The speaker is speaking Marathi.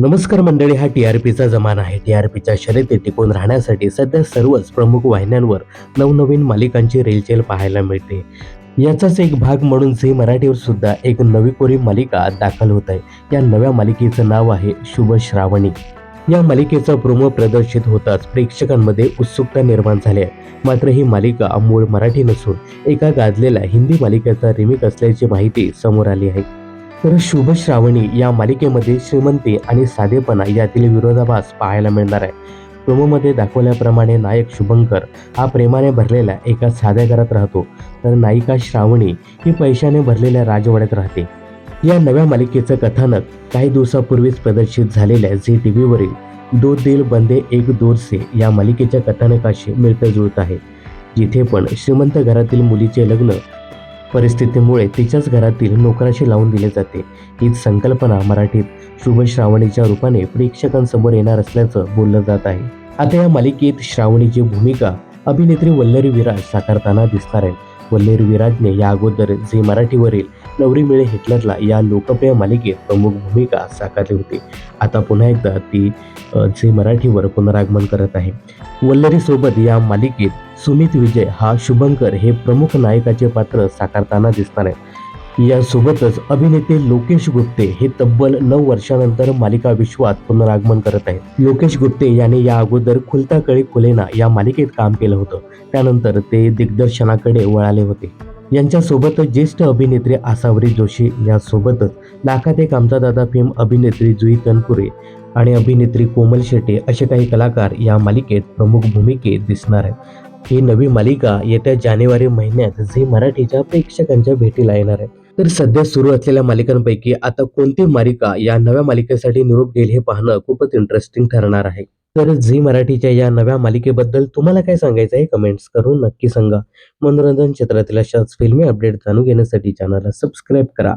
नमस्कार मंडळी हा टी आर पीचा जमाना आहे. टी आर पीच्या शर्यतीत टिकून राहण्यासाठी सध्या सर्वच प्रमुख वाहिन्यांवर नवनवीन मालिकांची रेलचेल पाहायला मिळते. याचाच एक भाग म्हणून झी मराठीवर सुद्धा एक नवी कोरी मालिका दाखल होत आहे. या नव्या मालिकेचं नाव आहे शुभ श्रावणी. या मालिकेचा प्रोमो प्रदर्शित होताच प्रेक्षकांमध्ये उत्सुकता निर्माण झाली आहे. मात्र ही मालिका मूळ मराठी नसून एका गाजलेल्या हिंदी मालिकेचा रिमेक असल्याची माहिती समोर आली आहे. तर शुभ श्रावणी या मालिकेमध्ये श्रीमंती आणि साधेपणा यातील विरोधाभास पाहायला मिळणार आहे. प्रोमोमध्ये दाखवल्याप्रमाणे नायक शुभंकर हा प्रेमाने भरलेल्या एका साध्या घरात राहतो. तर नायिका श्रावणी ही पैशाने भरलेल्या राजवाड्यात राहते. या नव्या मालिकेचं कथानक काही दिवसापूर्वीच प्रदर्शित झालेल्या झी टी व्हीवरील दो दिल बंदे एक दूर से या मालिकेच्या कथानकाशी मिळतं जुळत आहे. जिथे पण श्रीमंत घरातील मुलीचे लग्न परिस्थितीमुळे तिच्याच घरातील नोकराशी लावून दिले जाते. हीच संकल्पना मराठीत शुभ श्रावणीच्या रूपाने प्रेक्षकांसमोर येणार असल्याचं बोललं जात आहे. आता या मालिकेत श्रावणीची भूमिका अभिनेत्री वल्लरी विराज साकारताना दिसणार आहे. वल्लेर विराजने या अगोदर झी मराठीवरील नवरी मिळे हिटलरला या लोकप्रिय मालिकेत प्रमुख भूमिका साकारली होती. आता पुन्हा एकदा ती झी मराठीवर पुनरागमन करत आहे. वल्लरीसोबत या मालिकेत सुमित विजय हा शुभंकर हे प्रमुख नायकाचे पात्र साकारताना दिसणार आहे यासोबतच अभिनेते लोकेश गुप्ते हे तब्बल नऊ वर्षानंतर मालिका विश्वात पुनरागमन करत आहेत. लोकेश गुप्ते याने या अगोदर खुलता कळी खुलेना या मालिकेत काम केलं होतं. त्यानंतर ते दिग्दर्शनाकडे वळाले होते. यांच्यासोबतच ज्येष्ठ अभिनेत्री आसावरी जोशी यासोबतच लाखात एक आमचा दादा फेम अभिनेत्री जुई तनपुरे आणि अभिनेत्री कोमल शेटे असे काही कलाकार या मालिकेत प्रमुख भूमिकेत दिसणार आहेत. ही नवी मालिका येत्या जानेवारी महिन्यात झी मराठीच्या प्रेक्षकांच्या भेटीला येणार आहे. तर सध्या सुरू असलेल्या मालिकांपैकी आता कोणती मालिका या नव्या मालिकेसाठी निरोप घेईल हे पाहणं खूपच इंटरेस्टिंग ठरणार आहे. तर झी मराठीच्या या नव्या मालिकेबद्दल तुम्हाला काय सांगायचं आहे? कमेंट्स करून नक्की सांगा. मनोरंजन क्षेत्रातील अशाच फिल्मी अपडेट जाणून घेण्यासाठी चॅनलला सबस्क्राईब करा.